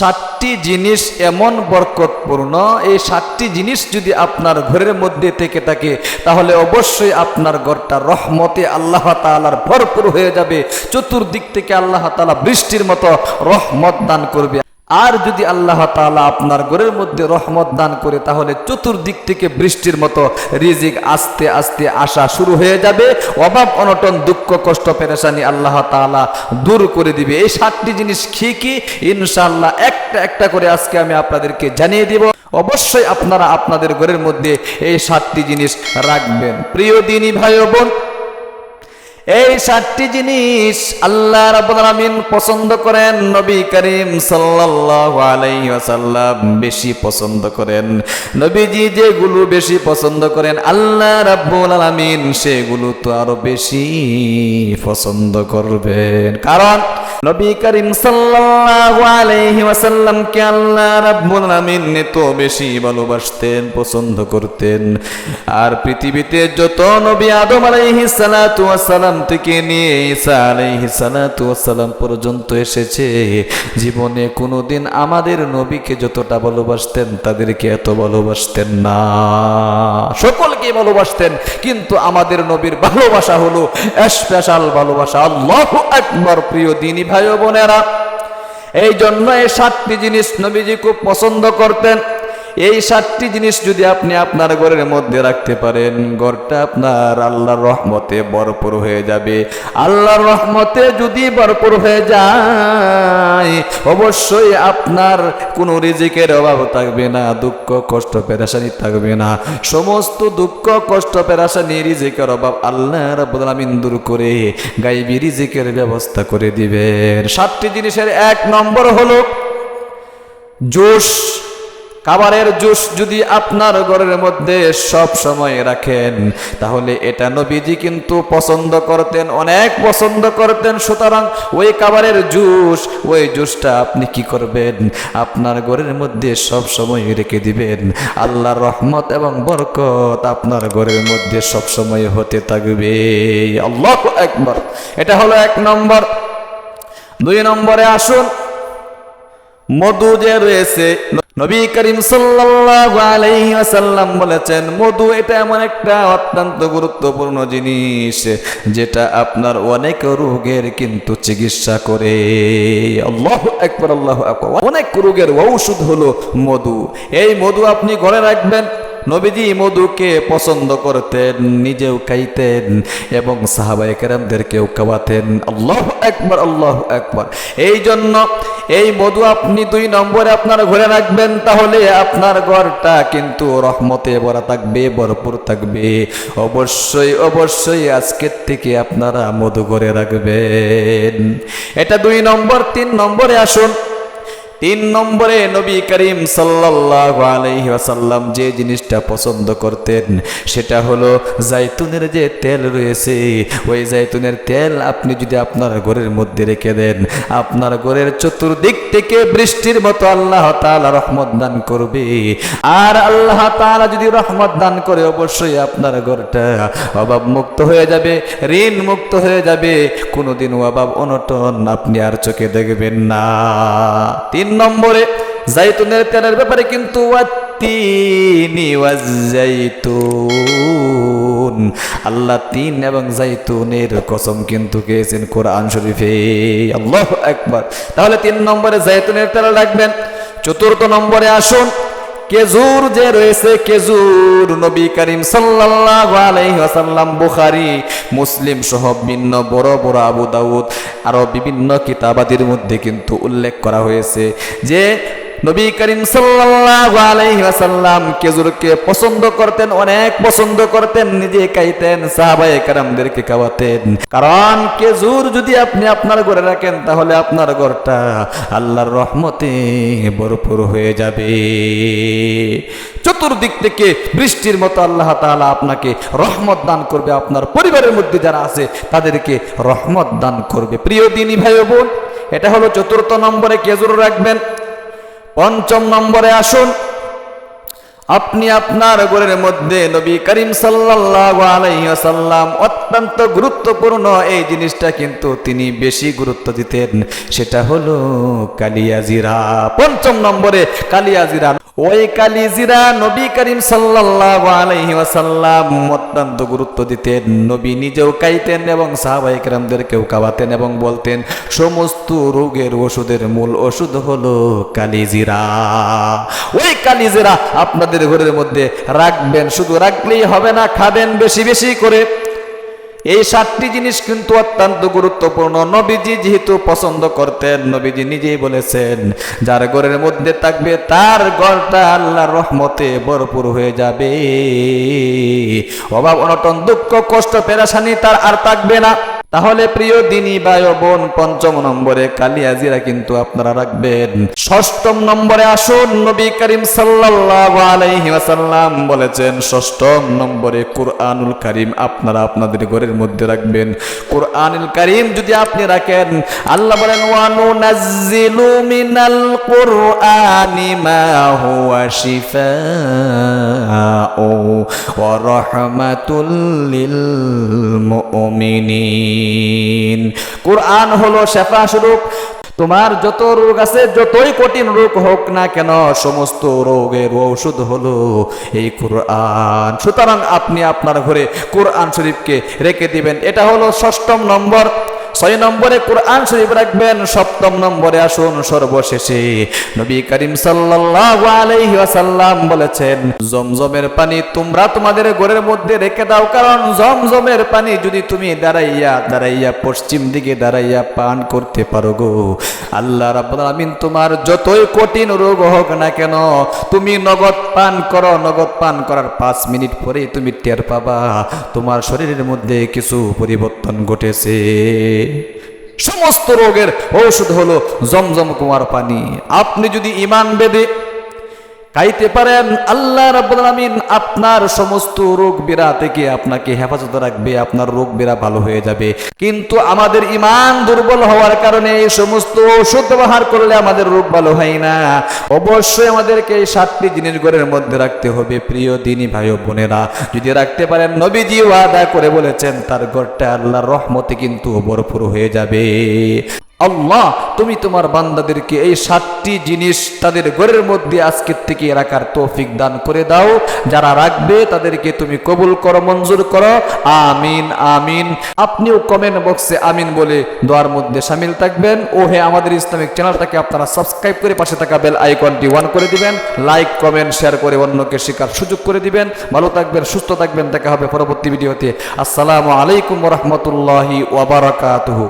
সাতটি জিনিস এমন বরকতপূর্ণ। এই সাতটি জিনিস যদি আপনার ঘরের মধ্যে থেকে থাকে, তাহলে অবশ্যই আপনার ঘরটা রহমতে আল্লাহ তালার ভরপুর হয়ে যাবে। চতুর্দিক থেকে আল্লাহ তালা বৃষ্টির মতো রহমত দান করবে। আর যদি আল্লাহ তাআলা আপনার ঘরের মধ্যে রহমত দান করে, তাহলে চতুর্দিক থেকে বৃষ্টির মতো রিজিক আস্তে আস্তে আসা শুরু হয়ে যাবে। অভাব, অনটন, দুঃখ, কষ্ট, পেরেশানি আল্লাহ তাআলা দূর করে দিবে। এই সাতটি জিনিস কি কি? ইনশাআল্লাহ একটা একটা করে আজকে আমি আপনাদেরকে জানিয়ে দিব। অবশ্যই আপনারা আপনাদের ঘরের মধ্যে এই সাতটি জিনিস রাখবেন। প্রিয় দিনী ভাই বোন এই সাতটি জিনিস আল্লাহ রাব্বুল আলামিন পছন্দ করেন নবী করিম সাল্লাল্লাহু আলাইহি ওয়াসাল্লাম বেশি পছন্দ করেন। নবীজি যেগুলো বেশি পছন্দ করেন, আল্লাহ রাব্বুল আলামিন সেগুলো তো আরও বেশি পছন্দ করবেন। কারণ নবী করিম সাল্লাল্লাহু আলাইহি ওয়াসাল্লামকে আল্লাহ রাব্বুল আলামিন তো বেশি ভালোবাসতেন, পছন্দ করতেন। আর পৃথিবীতে যত নবী আদম আলাইহিস সালাতু ওয়াসালাম থেকে নিয়ে ঈসা আলাইহিস সালাতু ওয়াসালাম পর্যন্ত এসেছে। জীবনে কোনোদিন আমাদের নবীকে যতটা ভালোবাসতেন, তাদেরকে এত ভালোবাসতেন না। সকলকে ভালোবাসতেন, কিন্তু আমাদের নবীর ভালোবাসা হলো স্পেশাল ভালোবাসা। আল্লাহু আকবার, প্রিয় দিনী ভাই বোনেরা। এই জন্য এই সাতটি জিনিস নবীজি খুব পছন্দ করতেন। এই সাতটি জিনিস যদি আপনি আপনার ঘরের মধ্যে রাখতে পারেন, ঘরটা আপনার আল্লাহর রহমতে ভরপুর হয়ে যাবে। আল্লাহর রহমতে যদি ভরপুর হয়ে যায়, অবশ্যই আপনার কোনো রিজিকের অভাব থাকবে না, দুঃখ, কষ্ট, পেরাশানি থাকবে না। সমস্ত দুঃখ, কষ্ট, পেরাশানি, রিজিকের অভাব আল্লাহ আলামিন দূর করে, গাইবি রিজিকের ব্যবস্থা করে দিবেন। সাতটি জিনিসের এক নম্বর হলো জোশ খাবারের জুস যদি আপনার ঘরের মধ্যে সব সময় রাখেন, তাহলে এটা নবীজি কিন্তু পছন্দ করতেন, অনেক পছন্দ করতেন। সুতরাং ওই খাবারের জুস, ওই জুসটা আপনি কি করবেন? আপনার ঘরের মধ্যে সব সময় রেখে দিবেন। আল্লাহর রহমত এবং বরকত আপনার ঘরের মধ্যে সব সময় হতে থাকবে। আল্লাহ একবার এটা হলো এক নম্বর। দুই নম্বরে আসুন। মধু যে রয়েছে, নবী করিম আলাইহি বলেছেন, মধু এটা এমন একটা অত্যন্ত গুরুত্বপূর্ণ জিনিস, যেটা আপনার অনেক রোগের কিন্তু চিকিৎসা করে। আল্লাহু আকবার, আল্লাহু অনেক রোগের ঔষধ হলো মধু। এই মধু আপনি ঘরে রাখবেন, নবীজি মধুকে পছন্দ করতেন, নিজেও খাইতেন এবং সাহাবাই কেরামদেরকেও খাওয়াতেন। আল্লাহ একবার আল্লাহ একবার এই জন্য এই মধু আপনি দুই নম্বরে আপনার ঘরে রাখবেন, তাহলে আপনার ঘরটা কিন্তু রহমতে ভরা থাকবে, ভরপুর থাকবে। অবশ্যই অবশ্যই আজকের থেকে আপনারা মধু ঘরে রাখবেন। এটা দুই নম্বর, তিন নম্বরে আসুন। তিন নম্বরে নবী করিম ওয়াসাল্লাম যে জিনিসটা পছন্দ করতেন, সেটা হলো জাইতুনের যে তেল রয়েছে, ওই জাইতুনের তেল আপনি যদি আপনার ঘরের মধ্যে রেখে দেন, আপনার ঘরের চতুর্দিক থেকে বৃষ্টির মতো আল্লাহ তালা রহমত দান করবে। আর আল্লাহ তালা যদি রহমত দান করে, অবশ্যই আপনার ঘরটা অভাব মুক্ত হয়ে যাবে ঋণ মুক্ত হয়ে যাবে। কোনোদিন অভাব অনটন আপনি আর চোখে দেখবেন না। তিন নম্বরে জাইতুনের তেলের ব্যাপারে কিন্তু আল্লাহ তিন এবং জাইতুনের কসম কিন্তু গেছেন কোরআন শরীফে। আল্লাহ একবার তাহলে তিন নম্বরে জাইতুনের তেল রাখবেন। চতুর্থ নম্বরে আসুন। কেজুর যে রয়েছে কেজুর নবী করিম সাল্লাল্লাহু আলাইহি ওয়াসাল্লাম, বুখারী, মুসলিম সহ ভিন্ন বড় বড় আবু দাউদ আরও বিভিন্ন কিতাবাদির মধ্যে কিন্তু উল্লেখ করা হয়েছে যে নবী করিম সাল্লাল্লাহু আলাইহি ওয়াসাল্লাম খেজুরকে পছন্দ করতেন, অনেক পছন্দ করতেন, নিজে খাইতেন, সাহাবায়ে কেরামদেরকে খাওয়াতেন। কারণ খেজুর যদি আপনি আপনার ঘরে রাখেন, তাহলে আপনার ঘরটা আল্লাহর রহমতে ভরপুর হয়ে যাবে। চতুর্দিক থেকে বৃষ্টির মতো আল্লাহ তাআলা আপনাকে রহমত দান করবে। আপনার পরিবারের মধ্যে যারা আছে, তাদেরকে রহমত দান করবে। প্রিয় দিনী ভাই বোন, এটা হলো চতুর্থ নম্বরে খেজুর রাখবেন। পঞ্চম নম্বরে আসুন। আপনি আপনার ঘরের মধ্যে নবী করিম সাল্লাম অত্যন্ত গুরুত্বপূর্ণ এই জিনিসটা কিন্তু তিনি বেশি গুরুত্ব দিতেন। সেটা হলো কালিয়াজিরা পঞ্চম নম্বরে কালিয়াজিরা ওই কালিজিরা নবী করিম সাল্লাল্লাহু আলাইহি ওয়াসাল্লাম অত্যন্ত গুরুত্ব দিতেন। নবী নিজেও খাইতেন এবং সাহাবাই কেরামদেরকেও খাওয়াতেন এবং বলতেন, সমস্ত রোগের ওষুধের মূল ওষুধ হলো কালিজিরা। ওই কালিজিরা আপনাদের ঘরের মধ্যে রাখবেন, শুধু রাখলেই হবে না, খাবেন বেশি বেশি করে। এই সাতটি জিনিস কিন্তু অত্যন্ত গুরুত্বপূর্ণ। নবীজি যেহেতু পছন্দ করতেন, নবীজি নিজেই বলেছেন, যার ঘরের মধ্যে থাকবে তার ঘরটা আল্লাহর রহমতে ভরপুর হয়ে যাবে। অভাব, অনটন, দুঃখ, কষ্ট, পেরাশানি তার আর থাকবে না। তাহলে প্রিয় দিনী বায় বোন, পঞ্চম নম্বরে কালিয়াজিরা কিন্তু আপনারা রাখবেন। ষষ্ঠম নম্বরে আসুন, নবী করিম ওয়াসাল্লাম বলেছেন, ষষ্ঠম নম্বরে কুরআনুল করিম আপনারা আপনাদের ঘরের মধ্যে রাখবেন। কুরআনুল করিম যদি আপনি রাখেন, আল্লাহ বলেন, ওয়া নুনাজ্জিলু মিনাল কুরআনি মা হুয়া শিফাউ ওয়া রাহমাতুল লিল মুমিনিন। কোরআন হলো শেফা স্বরূপ তোমার যত রোগ আছে, যতই কঠিন রোগ হোক না কেন, সমস্ত রোগের ঔষধ হলো এই কোরআন। সুতরাং আপনি আপনার ঘরে কোরআন শরীফকে রেখে দিবেন। এটা হলো ষষ্ঠম নম্বর। ছয় নম্বরে কোরআন শরীফ রাখবেন, সপ্তম নম্বরে আসুন সর্বশেষে। নবী করিম সাল্লাল্লাহু আলাইহি ওয়াসাল্লাম বলেছেন, জমজমের পানি তোমরা তোমাদের ঘরের মধ্যে রেখে দাও, কারণ জমজমের পানি যদি তুমি দাঁড়াইয়া দাঁড়াইয়া পশ্চিম দিকে দাঁড়াইয়া পান করতে পারো গো। আল্লাহ আলামিন তোমার যতই কঠিন রোগ হোক না কেন, তুমি নগদ পান করো, নগদ পান করার পাঁচ মিনিট পরে তুমি টের পাবা। তোমার শরীরের মধ্যে কিছু পরিবর্তন ঘটেছে। সমস্ত রোগের ঔষধ হলো জমজম কুমার পানি। আপনি যদি ইমান বেদে খাইতে পারেন, আল্লাহ রাব্বুল আপনার সমস্ত রোগ বিরা থেকে আপনাকে হেফাজত রাখবে, আপনার রোগ বিরা ভালো হয়ে যাবে। কিন্তু আমাদের ইমান দুর্বল হওয়ার কারণে এই সমস্ত ওষুধ ব্যবহার করলে আমাদের রোগ ভালো হয় না। অবশ্যই আমাদেরকে এই সাতটি জিনিস ঘরের মধ্যে রাখতে হবে, প্রিয় দিনী ভাই ও বোনেরা। যদি রাখতে পারেন, নবীজি ওয়াদা করে বলেছেন, তার ঘরটা আল্লাহর রহমতে কিন্তু ভরপুর হয়ে যাবে। আল্লাহ, তুমি তোমার বান্দাদেরকে এই সাতটি জিনিস তাদের ঘরের মধ্যে আজকের থেকে রাখার তৌফিক দান করে দাও। যারা রাখবে তাদেরকে তুমি কবুল করো, মঞ্জুর করো। আমিন আমিন। আপনিও কমেন্ট বক্সে আমিন বলে দোয়ার মধ্যে সামিল থাকবেন। ও হে আমাদের ইসলামিক চ্যানেলটাকে আপনারা সাবস্ক্রাইব করে পাশে থাকা বেল আইকনটি ওয়ান করে দিবেন। লাইক কমেন্ট শেয়ার করে অন্যকে শেখার সুযোগ করে দিবেন। ভালো থাকবেন, সুস্থ থাকবেন। দেখা হবে পরবর্তী ভিডিওতে। আসসালামু আলাইকুম রহমতুল্লাহি ওয়াবারাকাতুহু